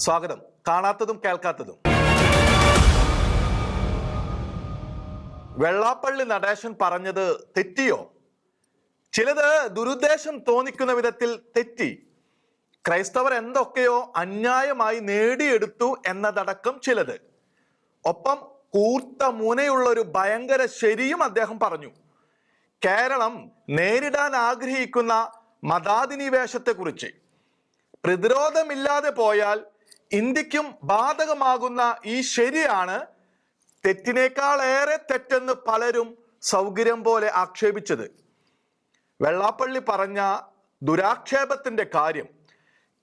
സ്വാഗതം. കാണാത്തതും കേൾക്കാത്തതും. വെള്ളാപ്പള്ളി നടേശൻ പറഞ്ഞത് തെറ്റിയോ? ചിലത് ദുരുദ്ദേശം തോന്നിക്കുന്ന വിധത്തിൽ തെറ്റി. ക്രൈസ്തവർ എന്തൊക്കെയോ അന്യായമായി നേടിയെടുത്തു എന്നതടക്കം ചിലത്. ഒപ്പം കൂർത്ത മുനയുള്ള ഒരു ഭയങ്കര ശരിയും അദ്ദേഹം പറഞ്ഞു. കേരളം നേരിടാൻ ആഗ്രഹിക്കുന്ന മതാധിനിവേശത്തെക്കുറിച്ച്. പ്രതിരോധമില്ലാതെ പോയാൽ ഇന്ത്യക്കും ബാധകമാകുന്ന ഈ ശരിയാണ് തെറ്റിനേക്കാളേറെ തെറ്റെന്ന് പലരും സൗകര്യം പോലെ ആക്ഷേപിച്ചത്. വെള്ളാപ്പള്ളി പറഞ്ഞ ദുരാക്ഷേപത്തിന്റെ കാര്യം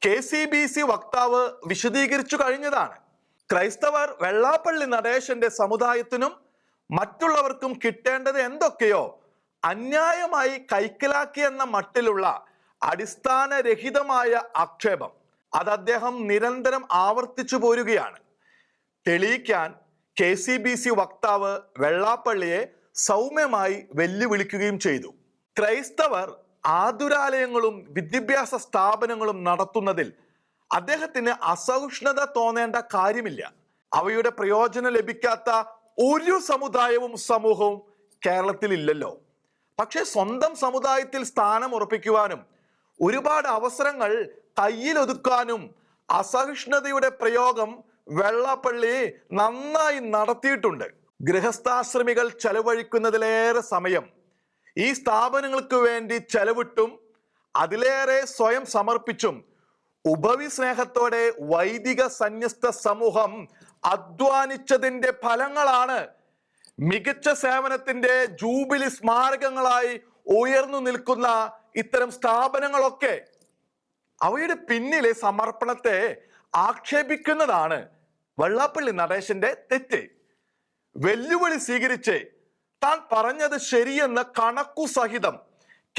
കെ സി ബി സി വക്താവ് വിശദീകരിച്ചു കഴിഞ്ഞതാണ്. ക്രൈസ്തവർ വെള്ളാപ്പള്ളി നടേശന്റെ സമുദായത്തിനും മറ്റുള്ളവർക്കും കിട്ടേണ്ടത് എന്തൊക്കെയോ അന്യായമായി കൈക്കലാക്കിയെന്ന മട്ടിലുള്ള അടിസ്ഥാനരഹിതമായ ആക്ഷേപം. അത് അദ്ദേഹം നിരന്തരം ആവർത്തിച്ചു പോരുകയാണ്. തെളിയിക്കാൻ കെ സി ബി സി വക്താവ് വെള്ളാപ്പള്ളിയെ സൗമ്യമായി വെല്ലുവിളിക്കുകയും ചെയ്തു. ക്രൈസ്തവർ ആതുരാലയങ്ങളും വിദ്യാഭ്യാസ സ്ഥാപനങ്ങളും നടത്തുന്നതിൽ അദ്ദേഹത്തിന് അസഹിഷ്ണുത തോന്നേണ്ട കാര്യമില്ല. അവയുടെ പ്രയോജനം ലഭിക്കാത്ത ഒരു സമുദായവും സമൂഹവും കേരളത്തിൽ ഇല്ലല്ലോ പക്ഷെ സ്വന്തം സമുദായത്തിൽ സ്ഥാനം ഉറപ്പിക്കുവാനും ഒരുപാട് അവസരങ്ങൾ കയ്യിലൊതുക്കാനും അസഹിഷ്ണുതയുടെ പ്രയോഗം വെള്ളപ്പള്ളി നന്നായി നടത്തിയിട്ടുണ്ട്. ഗൃഹസ്ഥാശ്രമികൾ ചെലവഴിക്കുന്നതിലേറെ സമയം ഈ സ്ഥാപനങ്ങൾക്ക് വേണ്ടി ചെലവിട്ടും അതിലേറെ സ്വയം സമർപ്പിച്ചും ഉപവിസ്നേഹത്തോടെ വൈദിക സന്യസ്ത സമൂഹം അധ്വാനിച്ചതിന്റെ ഫലങ്ങളാണ് മികച്ച സേവനത്തിന്റെ ജൂബിലി സ്മാരകങ്ങളായി ഉയർന്നു നിൽക്കുന്ന ഇത്തരം സ്ഥാപനങ്ങളൊക്കെ. അവയുടെ പിന്നിലെ സമർപ്പണത്തെ ആക്ഷേപിക്കുന്നതാണ് വെള്ളാപ്പള്ളി നടേശന്റെ തെറ്റ്. വെല്ലുവിളി സ്വീകരിച്ച് താൻ പറഞ്ഞത് ശരിയെന്ന് കണക്കു സഹിതം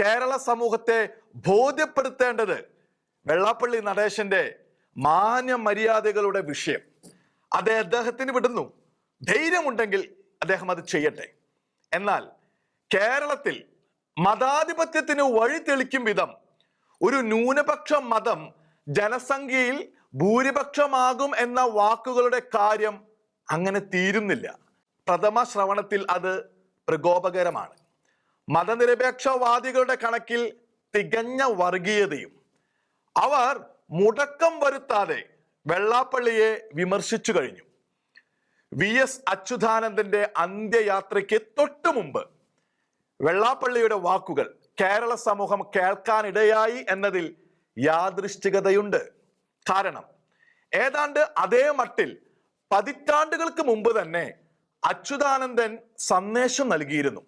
കേരള സമൂഹത്തെ ബോധ്യപ്പെടുത്തേണ്ടത് വെള്ളാപ്പള്ളി നടേശന്റെ മാന്യ മര്യാദകളുടെ വിഷയം. അത് അദ്ദേഹത്തിന് വിടുന്നു. ധൈര്യമുണ്ടെങ്കിൽ അദ്ദേഹം അത് ചെയ്യട്ടെ. എന്നാൽ കേരളത്തിൽ മതാധിപത്യത്തിന് വഴി തെളിക്കും വിധം ഒരു ന്യൂനപക്ഷ മതം ജനസംഖ്യയിൽ ഭൂരിപക്ഷമാകും എന്ന വാക്കുകളുടെ കാര്യം അങ്ങനെ തീരുന്നില്ല. പ്രഥമ ശ്രവണത്തിൽ അത് പ്രകോപകരമാണ്. മതനിരപേക്ഷവാദികളുടെ കണക്കിൽ തികഞ്ഞ വർഗീയതയും. അവർ മുടക്കം വരുത്താതെ വെള്ളാപ്പള്ളിയെ വിമർശിച്ചു കഴിഞ്ഞു. വി. എസ്. അച്യുതാനന്ദന്റെ അന്ത്യയാത്രയ്ക്ക് തൊട്ടു മുമ്പ് വെള്ളാപ്പള്ളിയുടെ വാക്കുകൾ കേരള സമൂഹം കേൾക്കാനിടയായി എന്നതിൽ യാദൃശ്ചികതയുണ്ട്. കാരണം ഏതാണ്ട് അതേ മട്ടിൽ പതിറ്റാണ്ടുകൾക്ക് മുമ്പ് തന്നെ അച്യുതാനന്ദൻ സന്ദേശം നൽകിയിരുന്നു.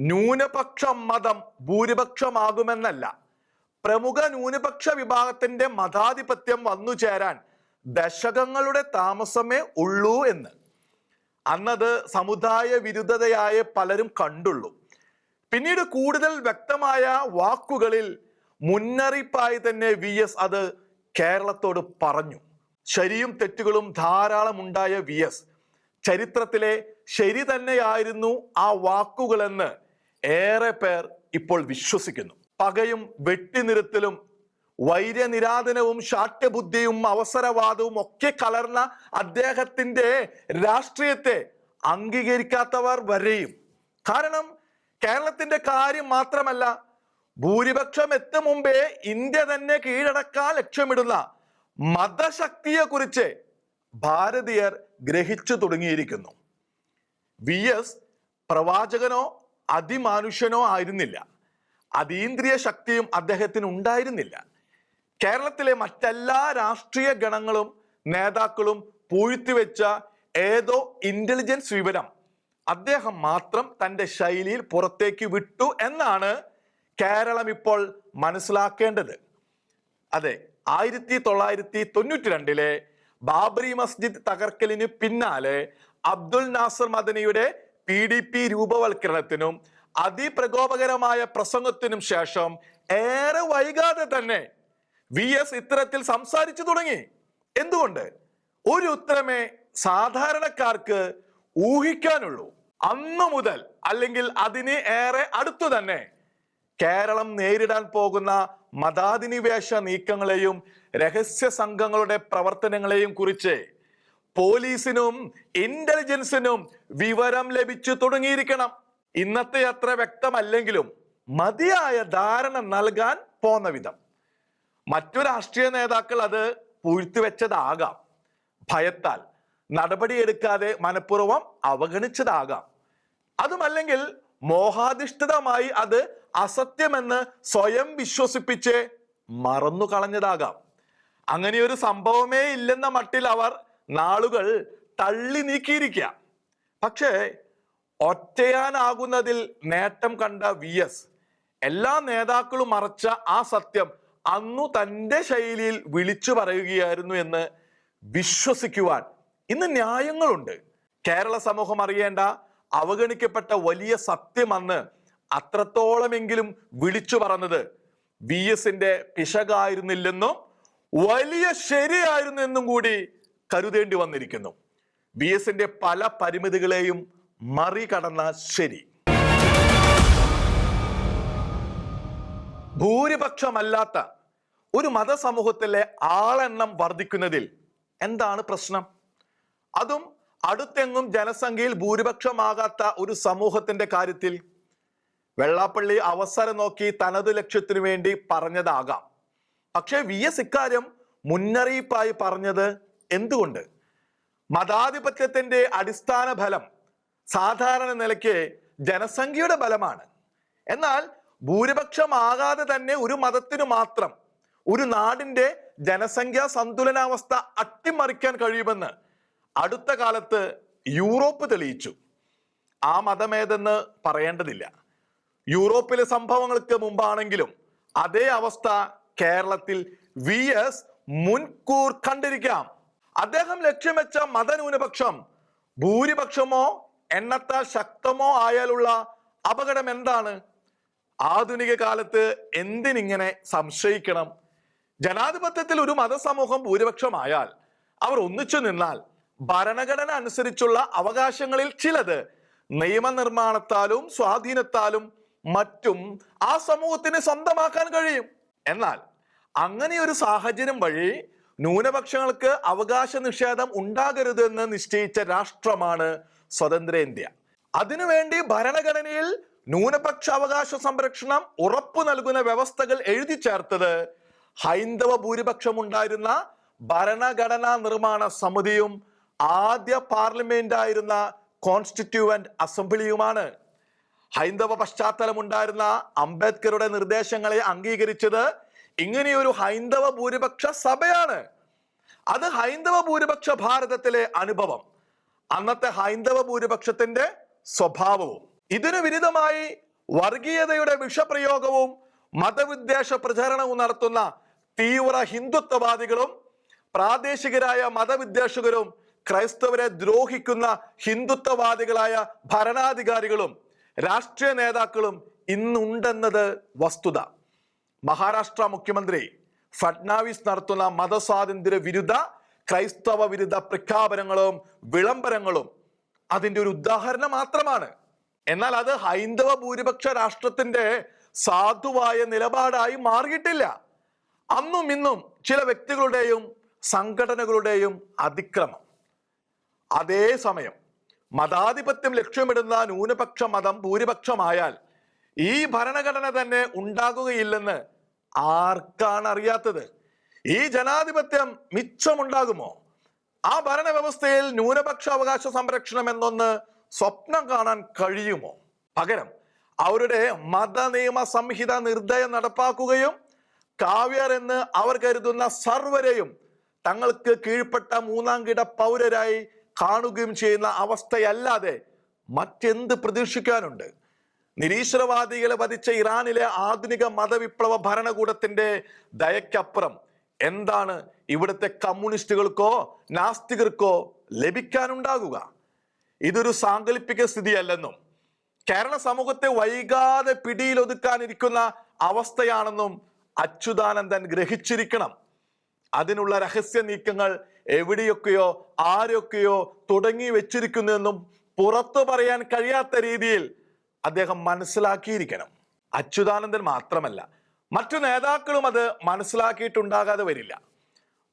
ന്യൂനപക്ഷ മതം ഭൂരിപക്ഷമാകുമെന്നല്ല പ്രമുഖ ന്യൂനപക്ഷ വിഭാഗത്തിന്റെ മതാധിപത്യം വന്നു ചേരാൻ ദശകങ്ങളുടെ താമസമേ ഉള്ളൂ എന്ന്. അന്നത് സമുദായ വിരുദ്ധതയായ പലരും കണ്ടുള്ളൂ. പിന്നീട് കൂടുതൽ വ്യക്തമായ വാക്കുകളിൽ മുന്നറിയിപ്പായി തന്നെ വി എസ് അത് കേരളത്തോട് പറഞ്ഞു. ശരിയും തെറ്റുകളും ധാരാളം ഉണ്ടായ വി എസ്. ചരിത്രത്തിലെ ശരി തന്നെയായിരുന്നു ആ വാക്കുകളെന്ന് ഏറെ പേർ ഇപ്പോൾ വിശ്വസിക്കുന്നു. പകയും വെട്ടിനിരുത്തലും വൈര്യനിരാധനവും ശാഠ്യബുദ്ധിയും അവസരവാദവും ഒക്കെ കലർന്ന അദ്ദേഹത്തിന്റെ രാഷ്ട്രീയത്തെ അംഗീകരിക്കാത്തവർ വരെയും. കാരണം കേരളത്തിന്റെ കാര്യം മാത്രമല്ല ഭൂരിപക്ഷം എത്തും മുമ്പേ ഇന്ത്യ തന്നെ കീഴടക്കാൻ ലക്ഷ്യമിടുന്ന മതശക്തിയെ കുറിച്ച് ഭാരതീയർ ഗ്രഹിച്ചു തുടങ്ങിയിരിക്കുന്നു. വി എസ് പ്രവാചകനോ അതിമാനുഷ്യനോ ആയിരുന്നില്ല. അതീന്ദ്രിയ ശക്തിയും അദ്ദേഹത്തിന് ഉണ്ടായിരുന്നില്ല. കേരളത്തിലെ മറ്റെല്ലാ രാഷ്ട്രീയ ഗണങ്ങളും നേതാക്കളും പൂഴ്ത്തിവെച്ച ഏതോ ഇന്റലിജൻസ് വിവരം അദ്ദേഹം മാത്രം തന്റെ ശൈലിയിൽ പുറത്തേക്ക് വിട്ടു എന്നാണ് കേരളം ഇപ്പോൾ മനസ്സിലാക്കേണ്ടത്. അതെ ആയിരത്തി തൊള്ളായിരത്തി തൊണ്ണൂറ്റി രണ്ടിലെ ബാബറി മസ്ജിദ് തകർക്കലിന് പിന്നാലെ അബ്ദുൽ നാസർ മദനിയുടെ പി ഡി പി രൂപവൽക്കരണത്തിനും അതിപ്രകോപകരമായ പ്രസംഗത്തിനും ശേഷം ഏറെ വൈകാതെ തന്നെ വി എസ് ഇത്തരത്തിൽ സംസാരിച്ചു തുടങ്ങി. എന്തുകൊണ്ട്? ഒരു ഉത്തരമേ സാധാരണക്കാർക്ക് ഊഹിക്കാനുള്ളൂ. അന്നു മുതൽ അല്ലെങ്കിൽ അതിന് ഏറെ അടുത്തു തന്നെ കേരളം നേരിടാൻ പോകുന്ന മതാധിനിവേശ നീക്കങ്ങളെയും രഹസ്യ സംഘങ്ങളുടെ പ്രവർത്തനങ്ങളെയും കുറിച്ച് പോലീസിനും ഇന്റലിജൻസിനും വിവരം ലഭിച്ചു തുടങ്ങിയിരിക്കണം. ഇന്നത്തെ അത്ര വ്യക്തമല്ലെങ്കിലും മതിയായ ധാരണ നൽകാൻ പോന്ന വിധം. മറ്റു രാഷ്ട്രീയ നേതാക്കൾ അത് പൂഴ്ത്തിവെച്ചതാകാം. ഭയത്താൽ. നടപടിയെടുക്കാതെ മനഃപൂർവം അവഗണിച്ചതാകാം. അതുമല്ലെങ്കിൽ മോഹാധിഷ്ഠിതമായി അത് അസത്യമെന്ന് സ്വയം വിശ്വസിപ്പിച്ച് മറന്നു കളഞ്ഞതാകാം അങ്ങനെ ഒരു സംഭവമേ ഇല്ലെന്ന മട്ടിൽ അവർ നാളുകൾ തള്ളി നീക്കിയിരിക്കുക. പക്ഷേ ഒറ്റയാനാകുന്നതിൽ നേട്ടം കണ്ട വി എസ് എല്ലാ നേതാക്കളും മറച്ച ആ സത്യം അന്നു തന്റെ ശൈലിയിൽ വിളിച്ചു പറയുകയായിരുന്നു എന്ന് വിശ്വസിക്കുവാൻ ഇന്ന് ന്യായങ്ങളുണ്ട്. കേരള സമൂഹം അറിയേണ്ട അവഗണിക്കപ്പെട്ട വലിയ സത്യമെന്ന് അത്രത്തോളമെങ്കിലും വിളിച്ചു പറഞ്ഞത് വി എസിന്റെ പിശകായിരുന്നില്ലെന്നും വലിയ ശരിയായിരുന്നു എന്നും കൂടി കരുതേണ്ടി വന്നിരിക്കുന്നു. വി എസിന്റെ പല പരിമിതികളെയും മറികടന്ന ശരി. ഭൂരിപക്ഷമല്ലാത്ത ഒരു മതസമൂഹത്തിലെ ആളെണ്ണം വർദ്ധിക്കുന്നതിൽ എന്താണ് പ്രശ്നം? അതും അടുത്തെങ്ങും ജനസംഖ്യയിൽ ഭൂരിപക്ഷമാകാത്ത ഒരു സമൂഹത്തിന്റെ കാര്യത്തിൽ വെള്ളാപ്പള്ളി അവസരം നോക്കി തനത് ലക്ഷ്യത്തിനു വേണ്ടി പറഞ്ഞതാകാം. പക്ഷേ വി എസ് ഇക്കാര്യം മുന്നറിയിപ്പായി പറഞ്ഞത് എന്തുകൊണ്ട്? മതാധിപത്യത്തിന്റെ അടിസ്ഥാന ഫലം സാധാരണ നിലയ്ക്ക് ജനസംഖ്യയുടെ ബലമാണ്. എന്നാൽ ഭൂരിപക്ഷമാകാതെ തന്നെ ഒരു മതത്തിനു മാത്രം ഒരു നാടിന്റെ ജനസംഖ്യാ സന്തുലനാവസ്ഥ അട്ടിമറിക്കാൻ കഴിയുമെന്ന് അടുത്ത കാലത്ത് യൂറോപ്പ് തെളിയിച്ചു. ആ മതമേതെന്ന് പറയേണ്ടതില്ല. യൂറോപ്പിലെ സംഭവങ്ങൾക്ക് മുമ്പാണെങ്കിലും അതേ അവസ്ഥ കേരളത്തിൽ വി എസ് മുൻകൂർ കണ്ടിരിക്കാം. അദ്ദേഹം ലക്ഷ്യം വെച്ച മതന്യൂനപക്ഷം ഭൂരിപക്ഷമോ എണ്ണത്താൽ ശക്തമോ ആയാലുള്ള അപകടം എന്താണ്? ആധുനിക കാലത്ത് എന്തിനിങ്ങനെ സംശയിക്കണം? ജനാധിപത്യത്തിൽ ഒരു മതസമൂഹം ഭൂരിപക്ഷമായാൽ അവർ ഒന്നിച്ചു നിന്നാൽ ഭരണഘടന അനുസരിച്ചുള്ള അവകാശങ്ങളിൽ ചിലത് നിയമനിർമ്മാണത്താലും സ്വാധീനത്താലും മറ്റും ആ സമൂഹത്തിന് സ്വന്തമാക്കാൻ കഴിയും. എന്നാൽ അങ്ങനെ ഒരു സാഹചര്യം വഴി ന്യൂനപക്ഷങ്ങൾക്ക് അവകാശ നിഷേധം ഉണ്ടാകരുതെന്ന് നിശ്ചയിച്ച രാഷ്ട്രമാണ് സ്വതന്ത്ര ഇന്ത്യ. അതിനുവേണ്ടി ഭരണഘടനയിൽ ന്യൂനപക്ഷ അവകാശ സംരക്ഷണം ഉറപ്പു നൽകുന്ന വ്യവസ്ഥകൾ എഴുതി ചേർത്തത് ഹൈന്ദവ ഭൂരിപക്ഷം ഉണ്ടായിരുന്ന ഭരണഘടനാ നിർമ്മാണ സമിതിയും ആദ്യ പാർലമെന്റ് ആയിരുന്ന കോൺസ്റ്റിറ്റ്യൂവന്റ് അസംബ്ലിയുമാണ്. ഹൈന്ദവ പശ്ചാത്തലമുണ്ടായിരുന്ന അംബേദ്കറുടെ നിർദ്ദേശങ്ങളെ അംഗീകരിച്ചത് ഇങ്ങനെയൊരു ഹൈന്ദവ ഭൂരിപക്ഷ സഭയാണ്. അത് ഹൈന്ദവ ഭൂരിപക്ഷ ഭാരതത്തിലെ അനുഭവം. അന്നത്തെ ഹൈന്ദവ ഭൂരിപക്ഷത്തിന്റെ സ്വഭാവവും ഇതിനു വിരുദ്ധമായി വർഗീയതയുടെ വിഷപ്രയോഗവും മതവിദ്വേഷ പ്രചാരണവും നടത്തുന്ന തീവ്ര ഹിന്ദുത്വവാദികളും പ്രാദേശികരായ മതവിദ്വേഷകരും ക്രൈസ്തവരെ ദ്രോഹിക്കുന്ന ഹിന്ദുത്വവാദികളായ ഭരണാധികാരികളും രാഷ്ട്രീയ നേതാക്കളും ഇന്നുണ്ടെന്നത് വസ്തുത. മഹാരാഷ്ട്ര മുഖ്യമന്ത്രി ഫഡ്നാവിസ് നടത്തുന്ന മതസ്വാതന്ത്ര്യ വിരുദ്ധ ക്രൈസ്തവ വിരുദ്ധ പ്രഖ്യാപനങ്ങളും വിളംബരങ്ങളും അതിന്റെ ഒരു ഉദാഹരണം മാത്രമാണ്. എന്നാൽ അത് ഹൈന്ദവ ഭൂരിപക്ഷ രാഷ്ട്രത്തിന്റെ സാധുവായ നിലപാടായി മാറിയിട്ടില്ല. അന്നും ഇന്നും ചില വ്യക്തികളുടെയും സംഘടനകളുടെയും അതിക്രമം. അതേസമയം മതാധിപത്യം ലക്ഷ്യമിടുന്ന ന്യൂനപക്ഷ മതം ഭൂരിപക്ഷമായാൽ ഈ ഭരണഘടന തന്നെ ഉണ്ടാകുകയില്ലെന്ന് ആർക്കാണ് അറിയാത്തത്? ഈ ജനാധിപത്യം മിച്ചമുണ്ടാകുമോ? ആ ഭരണവ്യവസ്ഥയിൽ ന്യൂനപക്ഷ അവകാശ സംരക്ഷണം എന്നൊന്ന് സ്വപ്നം കാണാൻ കഴിയുമോ? പകരം അവരുടെ മതനിയമ സംഹിത നിർദ്ദയം നടപ്പാക്കുകയും കാവ്യർ എന്ന് അവർ കരുതുന്ന സർവരെയും തങ്ങൾക്ക് കീഴ്പ്പെട്ട മൂന്നാം കിട പൗരരായി കാണുകയും ചെയ്യുന്ന അവസ്ഥയല്ലാതെ മറ്റെന്ത് പ്രതീക്ഷിക്കാനുണ്ട്? നിരീശ്വരവാദികളെ വധിച്ച ഇറാനിലെ ആധുനിക മതവിപ്ലവ ഭരണകൂടത്തിന്റെ ദയക്കപ്പുറം എന്താണ് ഇവിടുത്തെ കമ്മ്യൂണിസ്റ്റുകൾക്കോ നാസ്തികർക്കോ ലഭിക്കാനുണ്ടാകുക? ഇതൊരു സാങ്കല്പിക സ്ഥിതിയല്ലെന്നും കേരള സമൂഹത്തെ വൈകാതെ പിടിയിലൊതുക്കാനിരിക്കുന്ന അവസ്ഥയാണെന്നും അച്യുതാനന്ദൻ ഗ്രഹിച്ചിരിക്കണം. അതിനുള്ള രഹസ്യ നീക്കങ്ങൾ എവിടെയൊക്കെയോ ആരൊക്കെയോ തുടങ്ങി വെച്ചിരിക്കുന്നതെന്നും പുറത്തു പറയാൻ കഴിയാത്ത രീതിയിൽ അദ്ദേഹം മനസ്സിലാക്കിയിരിക്കണം. അച്യുതാനന്ദൻ മാത്രമല്ല മറ്റു നേതാക്കളും അത് മനസ്സിലാക്കിയിട്ടുണ്ടാകാതെ വരില്ല.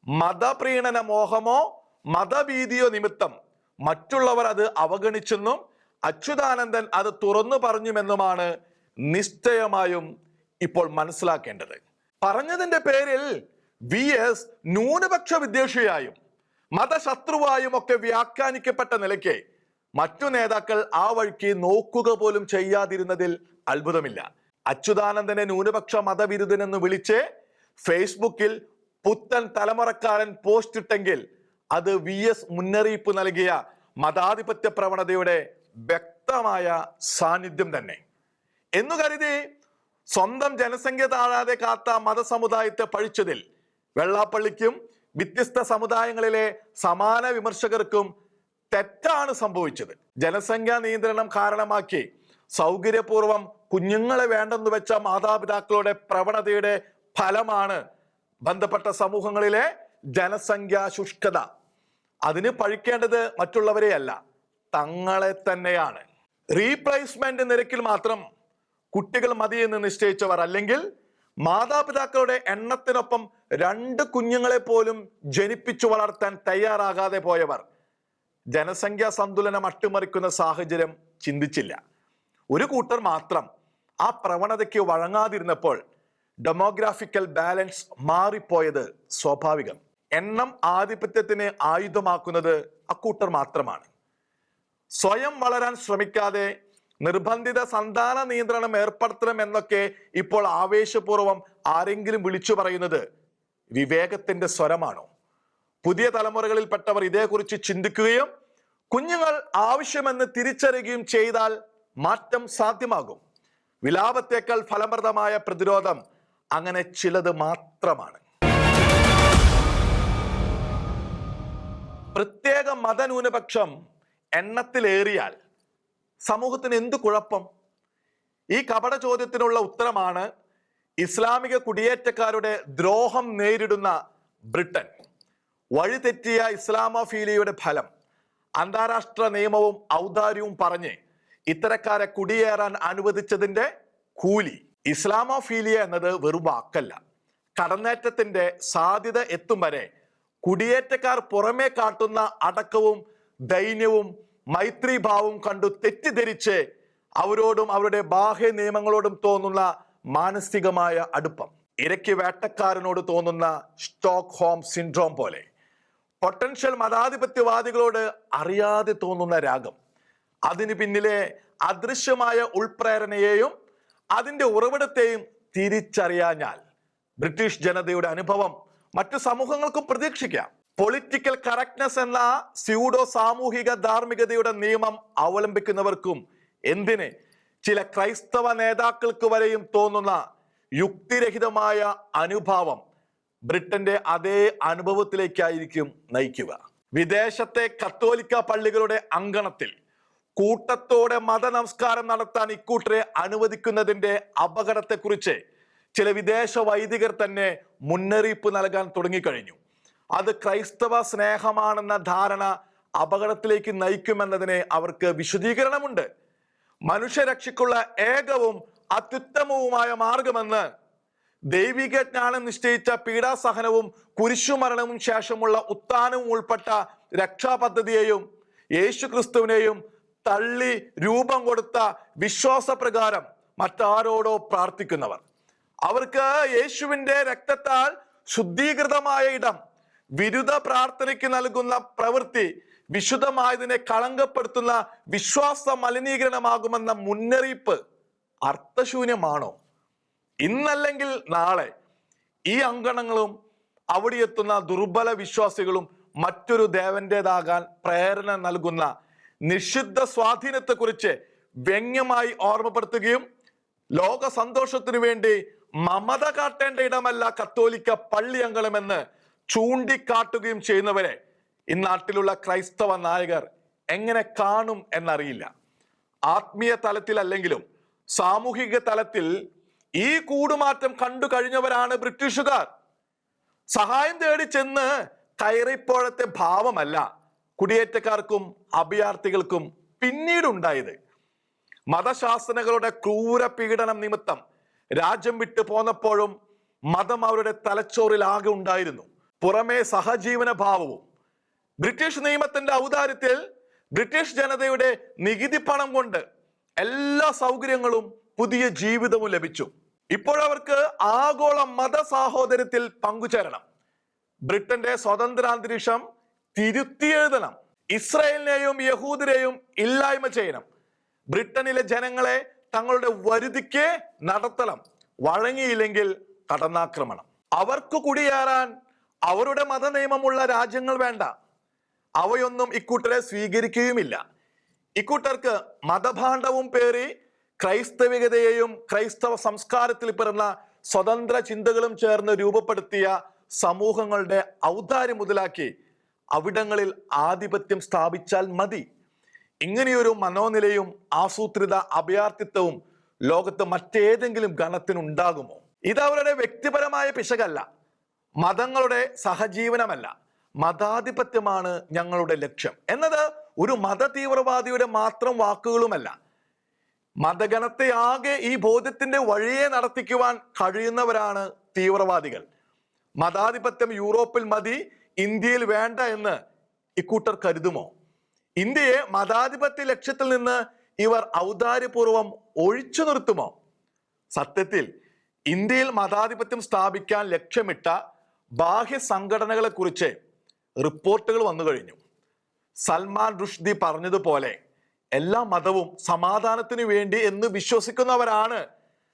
മതപ്രീണന മോഹമോ മതഭീതിയോ നിമിത്തം മറ്റുള്ളവർ അത് അവഗണിച്ചെന്നും അച്യുതാനന്ദൻ അത് തുറന്നു പറഞ്ഞുമെന്നുമാണ് നിശ്ചയമായും ഇപ്പോൾ മനസ്സിലാക്കേണ്ടത്. പറഞ്ഞതിന്റെ പേരിൽ വി എസ് ന്യൂനപക്ഷ വിദ്വേഷിയായും മതശത്രുവായും ഒക്കെ വ്യാഖ്യാനിക്കപ്പെട്ട നിലയ്ക്ക് മറ്റു നേതാക്കൾ ആ വഴിക്ക് നോക്കുക പോലും ചെയ്യാതിരുന്നതിൽ അത്ഭുതമില്ല. അച്യുതാനന്ദനെ ന്യൂനപക്ഷ മതവിരുദ്ധനെന്ന് വിളിച്ച് ഫേസ്ബുക്കിൽ പുത്തൻ തലമുറക്കാരൻ പോസ്റ്റ് ഇട്ടെങ്കിൽ അത് വി എസ് മുന്നറിയിപ്പ് നൽകിയ മതാധിപത്യ പ്രവണതയുടെ വ്യക്തമായ സാന്നിധ്യം തന്നെ. എന്നു കരുതി സ്വന്തം ജനസംഖ്യ താഴാതെ കാത്ത മതസമുദായത്തെ പഴിച്ചതിൽ വെള്ളാപ്പള്ളിക്കും വ്യത്യസ്ത സമുദായങ്ങളിലെ സമാന വിമർശകർക്കും തെറ്റാണ് സംഭവിച്ചത്. ജനസംഖ്യാ നിയന്ത്രണം കാരണമാക്കി സൗകര്യപൂർവം കുഞ്ഞുങ്ങളെ വേണ്ടെന്ന് വെച്ച മാതാപിതാക്കളുടെ പ്രവണതയുടെ ഫലമാണ് ബന്ധപ്പെട്ട സമൂഹങ്ങളിലെ ജനസംഖ്യാ ശുഷ്കത. അതിന് പഴിക്കേണ്ടത് മറ്റുള്ളവരെയല്ല തങ്ങളെ തന്നെയാണ്. റീപ്ലേസ്മെന്റ് നിരക്കിൽ മാത്രം കുട്ടികൾ മതിയെന്ന് നിശ്ചയിച്ചവർ അല്ലെങ്കിൽ മാതാപിതാക്കളുടെ എണ്ണത്തിനൊപ്പം രണ്ട് കുഞ്ഞുങ്ങളെ പോലും ജനിപ്പിച്ചു വളർത്താൻ തയ്യാറാകാതെ പോയവർ. ജനസംഖ്യാ സന്തുലനം അട്ടിമറിക്കുന്ന സാഹചര്യം ചിന്തിച്ചില്ല. ഒരു കൂട്ടർ മാത്രം ആ പ്രവണതയ്ക്ക് വഴങ്ങാതിരുന്നപ്പോൾ ഡെമോഗ്രാഫിക്കൽ ബാലൻസ് മാറിപ്പോയത് സ്വാഭാവികം. എണ്ണം ആധിപത്യത്തിന് ആയുധമാക്കുന്നത് അക്കൂട്ടർ മാത്രമാണ്. സ്വയം വളരാൻ ശ്രമിക്കാതെ നിർബന്ധിത സന്താന നിയന്ത്രണം ഏർപ്പെടുത്തണം എന്നൊക്കെ ഇപ്പോൾ ആവേശപൂർവം ആരെങ്കിലും വിളിച്ചു പറയുന്നത് വിവേകത്തിന്റെ സ്വരമാണോ? പുതിയ തലമുറകളിൽപ്പെട്ടവർ ഇതേക്കുറിച്ച് ചിന്തിക്കുകയും കുഞ്ഞുങ്ങൾ ആവശ്യമെന്ന് തിരിച്ചറിയുകയും ചെയ്താൽ മാറ്റം സാധ്യമാകും. വിലാപത്തേക്കാൾ ഫലപ്രദമായ പ്രതിരോധം അങ്ങനെ ചിലത് മാത്രമാണ്. പ്രത്യേക മതന്യൂനപക്ഷം എണ്ണത്തിലേറിയാൽ സമൂഹത്തിന് എന്ത് കുഴപ്പം? ഈ കപട ചോദ്യത്തിനുള്ള ഉത്തരമാണ് ഇസ്ലാമിക കുടിയേറ്റക്കാരുടെ ദ്രോഹം നേരിടുന്ന ബ്രിട്ടൻ. വഴിതെറ്റിയ ഇസ്ലാമോഫീലിയയുടെ ഫലം. അന്താരാഷ്ട്ര നിയമവും ഔദാര്യവും പറഞ്ഞ് ഇത്തരക്കാരെ കുടിയേറാൻ അനുവദിച്ചതിന്റെ കൂലി. ഇസ്ലാമോഫീലിയ എന്നത് വെറും വാക്കല്ല. കടന്നേറ്റത്തിന്റെ സാധ്യത എത്തും വരെ കുടിയേറ്റക്കാർ പുറമേ കാട്ടുന്ന അടക്കവും ദൈന്യവും മൈത്രീഭാവവും കണ്ടു തെറ്റിദ്ധരിച്ച് അവരോടും അവരുടെ ബാഹ്യ നിയമങ്ങളോടും തോന്നുന്ന മാനസികമായ അടുപ്പം. ഇരയ്ക്ക് വേട്ടക്കാരനോട് തോന്നുന്ന സ്റ്റോക്ക് ഹോം സിൻഡ്രോം പോലെ. പൊട്ടൻഷ്യൽ മതാധിപത്യവാദികളോട് അറിയാതെ തോന്നുന്ന രാഗം. അതിന് പിന്നിലെ അദൃശ്യമായ ഉൾപ്രേരണയെയും അതിന്റെ ഉറവിടത്തെയും തിരിച്ചറിയാഞ്ഞാൽ ബ്രിട്ടീഷ് ജനതയുടെ അനുഭവം മറ്റു സമൂഹങ്ങൾക്കും പ്രതീക്ഷിക്കാം. പൊളിറ്റിക്കൽ കറക്റ്റ്നെസ് എന്ന സ്യൂഡോ സാമൂഹിക ധാർമ്മികതയുടെ നിയമം അവലംബിക്കുന്നവർക്കും എന്തിന് ചില ക്രൈസ്തവ നേതാക്കൾക്ക് വരെയും തോന്നുന്ന യുക്തിരഹിതമായ അനുഭാവം ബ്രിട്ടന്റെ അതേ അനുഭവത്തിലേക്കായിരിക്കും നയിക്കുക. വിദേശത്തെ കത്തോലിക്ക പള്ളികളുടെ അങ്കണത്തിൽ കൂട്ടത്തോടെ മത നമസ്കാരം നടത്താൻ ഇക്കൂട്ടരെ അനുവദിക്കുന്നതിന്റെ അപകടത്തെക്കുറിച്ച് ചില വിദേശ വൈദികർ തന്നെ മുന്നറിയിപ്പ് നൽകാൻ തുടങ്ങിക്കഴിഞ്ഞു. അത് ക്രൈസ്തവ സ്നേഹമാണെന്ന ധാരണ അപകടത്തിലേക്ക് നയിക്കുമെന്നതിന് അവർക്ക് വിശദീകരണമുണ്ട്. മനുഷ്യരക്ഷയ്ക്കുള്ള ഏകവും അത്യുത്തമവുമായ മാർഗമെന്ന് ദൈവിക ജ്ഞാനം നിശ്ചയിച്ച പീഡാസഹനവും കുരിശുമരണവും ശേഷമുള്ള ഉത്ഥാനവും ഉൾപ്പെട്ട രക്ഷാപദ്ധതിയെയും യേശു ക്രിസ്തുവിനെയും തള്ളി രൂപം കൊടുത്ത വിശ്വാസപ്രകാരം മറ്റാരോടോ പ്രാർത്ഥിക്കുന്നവർ. അവർക്ക് യേശുവിന്റെ രക്തത്താൽ ശുദ്ധീകൃതമായ ഇടം വിരുദ്ധ പ്രാർത്ഥനയ്ക്ക് നൽകുന്ന പ്രവൃത്തി വിശുദ്ധമായതിനെ കളങ്കപ്പെടുത്തുന്ന വിശ്വാസ മലിനീകരണമാകുമെന്ന മുന്നറിയിപ്പ് അർത്ഥശൂന്യമാണോ? ഇന്നല്ലെങ്കിൽ നാളെ ഈ അങ്കണങ്ങളും അവിടെ എത്തുന്ന ദുർബല വിശ്വാസികളും മറ്റൊരു ദേവന്റേതാകാൻ പ്രേരണ നൽകുന്ന നിഷിദ്ധ സ്വാധീനത്തെക്കുറിച്ച് വ്യംഗ്യമായി ഓർമ്മപ്പെടുത്തുകയും ലോക സന്തോഷത്തിനു വേണ്ടി മമത കാട്ടേണ്ട ഇടമല്ല കത്തോലിക്ക പള്ളി അങ്കണമെന്ന് ചൂണ്ടിക്കാട്ടുകയും ചെയ്യുന്നവരെ ഈ നാട്ടിലുള്ള ക്രൈസ്തവ നായകർ എങ്ങനെ കാണും എന്നറിയില്ല. ആത്മീയ തലത്തിലല്ലെങ്കിലും സാമൂഹിക തലത്തിൽ ഈ കൂടുമാറ്റം കണ്ടു കഴിഞ്ഞവരാണ് ബ്രിട്ടീഷുകാർ. സഹായം തേടി ചെന്ന് കയറിപ്പോഴത്തെ ഭാവമല്ല കുടിയേറ്റക്കാർക്കും അഭയാർത്ഥികൾക്കും പിന്നീടുണ്ടായത്. മതശാസനകളുടെ ക്രൂര പീഡനം നിമിത്തം രാജ്യം വിട്ടു പോന്നപ്പോഴും മതം അവരുടെ തലച്ചോറിൽ ആകെ ഉണ്ടായിരുന്നു. പുറമേ സഹജീവന ഭാവവും. ബ്രിട്ടീഷ് നിയമത്തിന്റെ ഔദാര്യത്തിൽ ബ്രിട്ടീഷ് ജനതയുടെ നികുതി പണം കൊണ്ട് എല്ലാ സൗകര്യങ്ങളും പുതിയ ജീവിതവും ലഭിച്ചു. ഇപ്പോഴവർക്ക് ആഗോള മത സാഹോദര്യത്തിൽ പങ്കുചേരണം. ബ്രിട്ടന്റെ സ്വതന്ത്രാന്തരീക്ഷം തിരുത്തിയെഴുതണം. ഇസ്രായേലിനെയും യഹൂദരെയും ഇല്ലായ്മ ചെയ്യണം. ബ്രിട്ടനിലെ ജനങ്ങളെ തങ്ങളുടെ വരുതിക്ക് നടത്തണം. വഴങ്ങിയില്ലെങ്കിൽ കടന്നാക്രമണം. അവർക്ക് കുടിയേറാൻ അവരുടെ മതനിയമമുള്ള രാജ്യങ്ങൾ വേണ്ട. അവയൊന്നും ഇക്കൂട്ടരെ സ്വീകരിക്കുകയുമില്ല. ഇക്കൂട്ടർക്ക് മതഭാണ്ഡവും പേറി ക്രൈസ്തവികതയെയും ക്രൈസ്തവ സംസ്കാരത്തിൽ പിറന്ന സ്വതന്ത്ര ചിന്തകളും ചേർന്ന് രൂപപ്പെടുത്തിയ സമൂഹങ്ങളുടെ ഔദാര്യം മുതലാക്കി അവിടങ്ങളിൽ ആധിപത്യം സ്ഥാപിച്ചാൽ മതി. ഇങ്ങനെയൊരു മനോനിലയും ആസൂത്രിത അഭയാർത്ഥിത്വവും ലോകത്ത് മറ്റേതെങ്കിലും ഗണത്തിനുണ്ടാകുമോ? ഇത് അവരുടെ വ്യക്തിപരമായ പിശകല്ല. മതങ്ങളുടെ സഹജീവനമല്ല മതാധിപത്യമാണ് ഞങ്ങളുടെ ലക്ഷ്യം. എന്നത് ഒരു മത തീവ്രവാദിയുടെ മാത്രം വാക്കുകളുമല്ല. മതഗണത്തെ ആകെ ഈ ബോധ്യത്തിന്റെ വഴിയെ നടത്തിക്കുവാൻ കഴിയുന്നവരാണ് തീവ്രവാദികൾ. മതാധിപത്യം യൂറോപ്പിൽ മതി ഇന്ത്യയിൽ വേണ്ട എന്ന് ഇക്കൂട്ടർ കരുതുമോ? ഇന്ത്യയെ മതാധിപത്യ ലക്ഷ്യത്തിൽ നിന്ന് ഇവർ ഔദാര്യപൂർവം ഒഴിച്ചു നിർത്തുമോ? സത്യത്തിൽ ഇന്ത്യയിൽ മതാധിപത്യം സ്ഥാപിക്കാൻ ലക്ഷ്യമിട്ട ബാഹ്യ സംഘടനകളെ കുറിച്ച് റിപ്പോർട്ടുകൾ വന്നു കഴിഞ്ഞു. സൽമാൻ റുഷ്ദി പറഞ്ഞതുപോലെ എല്ലാ മതവും സമാധാനത്തിനു വേണ്ടി എന്ന് വിശ്വസിക്കുന്നവരാണ്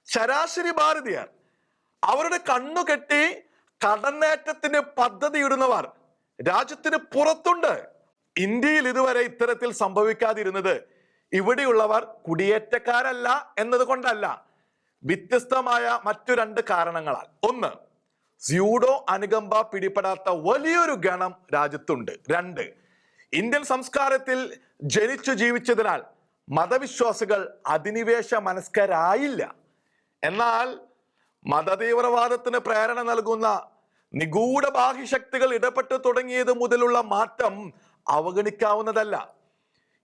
ശരാശരി ഭാരതീയർ. അവരുടെ കണ്ണു കെട്ടി കടന്നേറ്റത്തിന് പദ്ധതിയിടുന്നവർ രാജ്യത്തിന് പുറത്തുണ്ട്. ഇന്ത്യയിൽ ഇതുവരെ ഇത്തരത്തിൽ സംഭവിക്കാതിരുന്നത് ഇവിടെയുള്ളവർ കുടിയേറ്റക്കാരല്ല എന്നതുകൊണ്ടല്ല. വ്യത്യസ്തമായ മറ്റു രണ്ട് കാരണങ്ങളാൽ. ഒന്ന് സ്യൂഡോ അനുകമ്പ പിടിപ്പെടാത്ത വലിയൊരു ഗണം രാജ്യത്തുണ്ട്. രണ്ട് ഇന്ത്യൻ സംസ്കാരത്തിൽ ജനിച്ചു ജീവിച്ചതിനാൽ മതവിശ്വാസികൾ അധിനിവേശ മനസ്കരായില്ല. എന്നാൽ മതതീവ്രവാദത്തിന് പ്രേരണ നൽകുന്ന നിഗൂഢ ബാഹ്യശക്തികൾ ഇടപെട്ടു തുടങ്ങിയത് മുതലുള്ള മാറ്റം അവഗണിക്കാവുന്നതല്ല.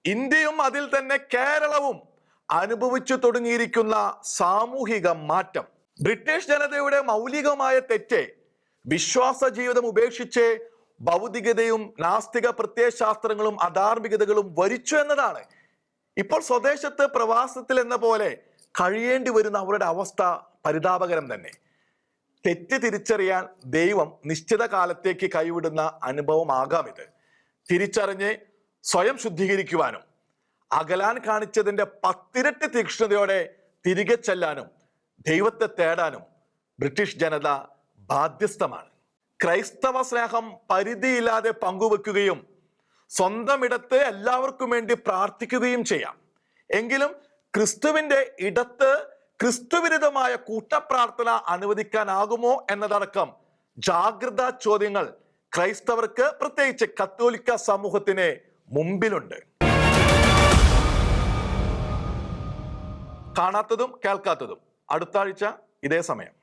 ഇന്ത്യയും അതിൽ തന്നെ കേരളവും അനുഭവിച്ചു തുടങ്ങിയിരിക്കുന്ന സാമൂഹിക മാറ്റം. ബ്രിട്ടീഷ് ജനതയുടെ മൗലികമായ തെറ്റ് വിശ്വാസ ജീവിതം ഉപേക്ഷിച്ച് ഭൗതികതയും നാസ്തിക പ്രത്യയശാസ്ത്രങ്ങളും അധാർമികതകളും വരിച്ചു എന്നതാണ്. ഇപ്പോൾ സ്വദേശത്ത് പ്രവാസത്തിൽ എന്ന പോലെ കഴിയേണ്ടി വരുന്ന അവരുടെ അവസ്ഥ പരിതാപകരം തന്നെ. തെറ്റ് തിരിച്ചറിയാൻ ദൈവം നിശ്ചിത കാലത്തേക്ക് കൈവിടുന്ന അനുഭവമാകാം ഇത്. തിരിച്ചറിഞ്ഞ് സ്വയം ശുദ്ധീകരിക്കുവാനും അകലാൻ കാണിച്ചതിന്റെ പത്തിരട്ടി തീക്ഷ്ണതയോടെ തിരികെ ചെല്ലാനും ദൈവത്തെ തേടാനും ബ്രിട്ടീഷ് ജനത ബാധ്യസ്ഥമാണ്. ക്രൈസ്തവ സ്നേഹം പരിധിയില്ലാതെ പങ്കുവെക്കുകയും സ്വന്തം ഇടത്ത് എല്ലാവർക്കും വേണ്ടി പ്രാർത്ഥിക്കുകയും ചെയ്യാം. എങ്കിലും ക്രിസ്തുവിന്റെ ഇടത്ത് ക്രിസ്തുവിരുദ്ധമായ കൂട്ടപ്രാർത്ഥന അനുവദിക്കാനാകുമോ എന്നതടക്കം ജാഗ്രതാ ചോദ്യങ്ങൾ ക്രൈസ്തവർക്ക് പ്രത്യേകിച്ച് കത്തോലിക്ക സമൂഹത്തിന് മുമ്പിലുണ്ട്. കാണാത്തതും കേൾക്കാത്തതും. അടുത്ത ആഴ്ച ഇതേ സമയം.